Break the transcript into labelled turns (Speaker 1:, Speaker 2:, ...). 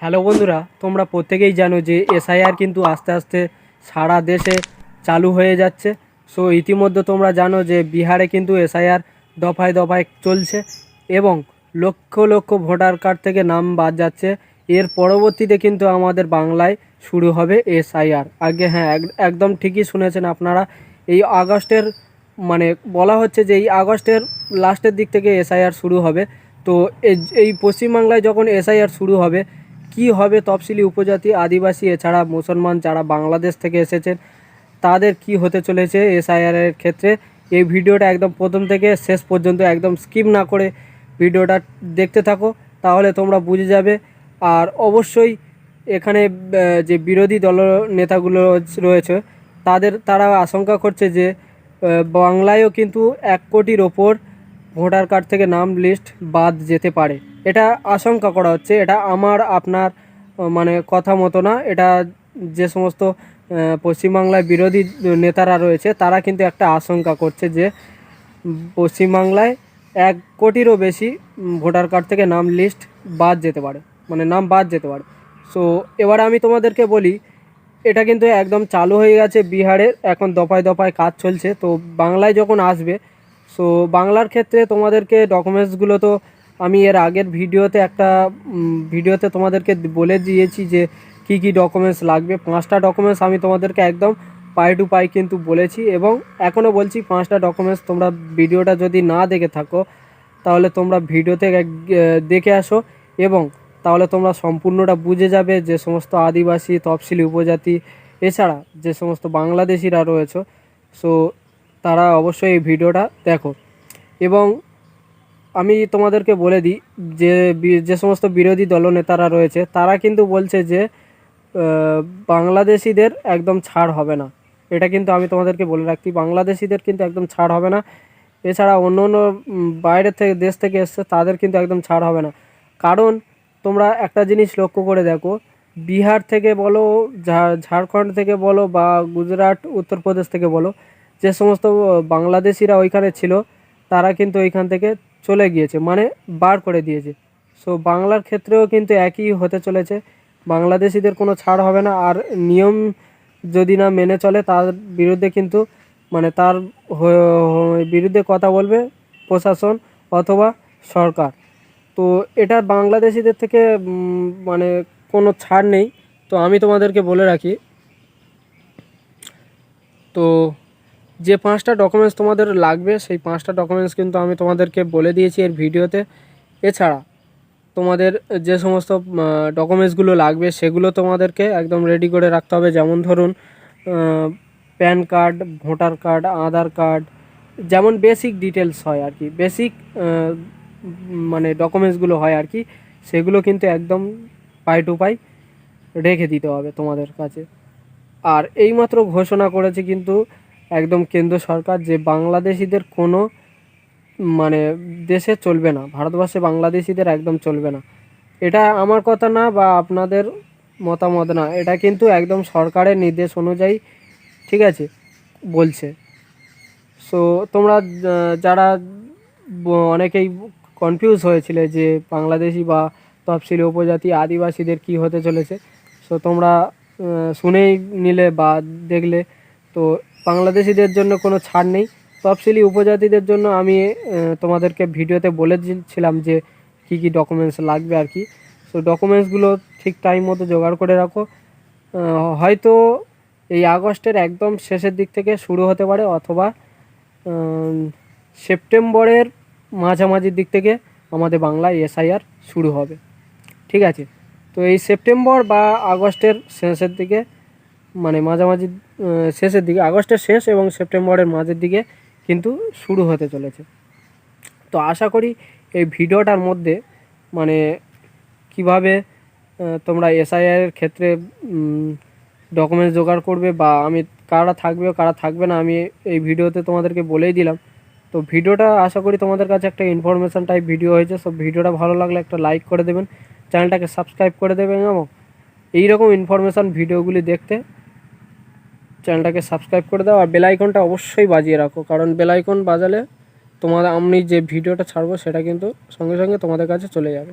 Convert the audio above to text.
Speaker 1: Hello বন্ধুরা, তোমরা প্রত্যেকেই জানো যে এসআইআর কিন্তু আস্তে আস্তে সারা দেশে চালু হয়ে যাচ্ছে। সো ইতিমধ্যে তোমরা জানো যে বিহারে কিন্তু এসআইআর দফায় দফায় চলছে এবং লক্ষ লক্ষ ভোটার কার্ড থেকে নাম বাদ যাচ্ছে। এর পরবর্তীতে কিন্তু আমাদের বাংলায় শুরু হবে এসআইআর। আগে হ্যাঁ এক- একদম ঠিকই শুনেছেন আপনারা। এই আগস্টের মানে বলা হচ্ছে যে এই আগস্টের লাস্টের দিক থেকে এসআইআর শুরু হবে। তো এই পশ্চিমবাংলায় যখন এসআইআর শুরু হবে কি হবে তফসিলি উপজাতি আদিবাসী, এছাড়া মুসলমান যারা বাংলাদেশ থেকে এসেছেন, তাদের কি হতে চলেছে এসআইআর এর ক্ষেত্রে? এই ভিডিওটা একদম প্রথম থেকে শেষ পর্যন্ত একদম স্কিপ না করে ভিডিওটা দেখতে থাকো, তাহলে তোমরা বুঝে যাবে। আর অবশ্যই এখানে যে বিরোধী দল নেতাগুলো রয়েছে, তাদের, তারা আশঙ্কা করছে যে বাংলায়ও কিন্তু এক কোটির ওপর ভোটার কার্ড থেকে নাম লিস্ট বাদ যেতে পারে। এটা আশঙ্কা করা হচ্ছে, এটা আমার, আপনার মানে কথা মতো না। এটা যে সমস্ত পশ্চিমবাংলায় বিরোধী নেতারা রয়েছে, তারা কিন্তু একটা আশঙ্কা করছে যে, পশ্চিমবাংলায় এক কোটিরও বেশি ভোটার কার্ড থেকে নাম লিস্ট বাদ যেতে পারে মানে নাম বাদ যেতে পারে। সো, এবার আমি তোমাদেরকে বলি, এটা কিন্তু একদম চালু হয়ে গেছে বিহারের এখন দফায় দফায় কাজ চলছে। তো বাংলায় যখন আসবে, সো বাংলার ক্ষেত্রে তোমাদেরকে ডকুমেন্টসগুলো তো আমি এর আগের ভিডিওতে একটা ভিডিওতে তোমাদেরকে বলে দিয়েছি যে কি কি ডকুমেন্টস লাগবে। পাঁচটা ডকুমেন্টস আমি তোমাদেরকে একদম পাই টু পাই কিন্তু বলেছি এবং এখনও বলছি পাঁচটা ডকুমেন্টস তোমরা ভিডিওটা যদি না দেখে থাকো, তাহলে তোমরা ভিডিওতে দেখে আসো এবং তাহলে তোমরা সম্পূর্ণটা বুঝে যাবে যে সমস্ত আদিবাসী, তফসিলি উপজাতি, এছাড়া যে সমস্ত বাংলাদেশিরা রয়েছে। সো তারা অবশ্যই এই ভিডিওটা দেখো। এবং আমি তোমাদেরকে বলে দিই, যে যে সমস্ত বিরোধী দলনেতারা রয়েছে, তারা কিন্তু বলছে যে বাংলাদেশিদের একদম ছাড় হবে না। এটা কিন্তু আমি তোমাদেরকে বলে রাখছি, বাংলাদেশিদের কিন্তু একদম ছাড় হবে না। এছাড়া অন্য অন্য বাইরের থেকে, দেশ থেকে এসছে, তাদের কিন্তু একদম ছাড় হবে না। কারণ, তোমরা একটা জিনিস লক্ষ্য করে দেখো, বিহার থেকে বলো ঝাড়খণ্ড থেকে বলো, বা গুজরাট, উত্তরপ্রদেশ থেকে বলো, যে সমস্ত বাংলাদেশিরা ওইখানে ছিল, তারা কিন্তু ওইখান থেকে চলে গিয়েছে মানে বার করে দিয়েছে। সো বাংলার ক্ষেত্রেও কিন্তু একই হতে চলেছে। বাংলাদেশিদের কোনো ছাড় হবে না, আর নিয়ম যদি না মেনে চলে, তার বিরুদ্ধে কিন্তু মানে তার বিরুদ্ধে কথা বলবে প্রশাসন অথবা সরকার। তো এটা বাংলাদেশিদের থেকে মানে কোনো ছাড় নেই। তো আমি তোমাদেরকে বলে রাখি, তো যে পাঁচটা ডকুমেন্টস তোমাদের লাগবে, সেই পাঁচটা ডকুমেন্টস কিন্তু আমি তোমাদেরকে বলে দিয়েছি এর ভিডিওতে। এছাড়া তোমাদের যে সমস্ত ডকুমেন্টসগুলো লাগবে, সেগুলো তোমাদেরকে একদম রেডি করে রাখতে হবে। যেমন ধরুন PAN card voter card Aadhaar card যেমন বেসিক ডিটেলস হয় আর কি। বেসিক মানে ডকুমেন্টসগুলো হয় আর কি, সেগুলো কিন্তু একদম পাই টু পাই রেখে দিতে হবে তোমাদের কাছে। আর এইমাত্র ঘোষণা করেছে কিন্তু একদম কেন্দ্র সরকার যে বাংলাদেশিদের কোনো মানে দেশে চলবে না, ভারতবর্ষে বাংলাদেশিদের একদম চলবে না। এটা আমার কথা না বা আপনাদের মতামত না, এটা কিন্তু একদম সরকারের নির্দেশ অনুযায়ী ঠিক আছে, বলছে। সো তোমরা যারা অনেকেই কনফিউজ হয়েছিলে যে বাংলাদেশি বা তফসিলি উপজাতি আদিবাসীদের কি হতে চলেছে। সো তোমরা শুনেই নিলে বা দেখলে। তো বাংলাদেশিদের জন্য কোনো ছাড় নেই। তফসিলি উপজাতিদের জন্য আমি তোমাদেরকে ভিডিওতে বলে দিয়েছিলাম যে কি কি ডকুমেন্টস লাগবে আর কি। সো ডকুমেন্টসগুলো ঠিক টাইম মতো জোগাড় করে রাখো। হয়তো এই আগস্টের একদম শেষের দিক থেকে শুরু হতে পারে অথবা সেপ্টেম্বরের মাঝামাঝির দিক থেকে আমাদের বাংলায় এসআইআর শুরু হবে। ঠিক আছে? তো এই সেপ্টেম্বর বা আগস্টের শেষের দিকে মানে মাঝামাঝি শেষের দিকে, আগস্টের শেষ এবং সেপ্টেম্বরের মাঝের দিকে কিন্তু শুরু হতে চলেছে। তো আশা করি এই ভিডিওটার মধ্যে মানে কীভাবে তোমরা এসআইআর এর ক্ষেত্রে ডকুমেন্টস জোগাড় করবে বা আমি কারা থাকবে কারা থাকবে না, আমি এই ভিডিওতে তোমাদেরকে বলেই দিলাম। তো ভিডিওটা আশা করি তোমাদের কাছে একটা ইনফরমেশান টাইপ ভিডিও হয়েছে সব ভিডিওটা ভালো লাগলে একটা লাইক করে দেবেন, চ্যানেলটাকে সাবস্ক্রাইব করে দেবেন এবং এইরকম ইনফরমেশান ভিডিওগুলি দেখতে চ্যানেলটাকে সাবস্ক্রাইব করে দাও আর বেলাইকনটা অবশ্যই বাজিয়ে রাখো। কারণ বেলাইকন বাজালে তোমার আমি যে ভিডিওটা ছাড়বো, সেটা কিন্তু সঙ্গে সঙ্গে তোমাদের কাছে চলে যাবে।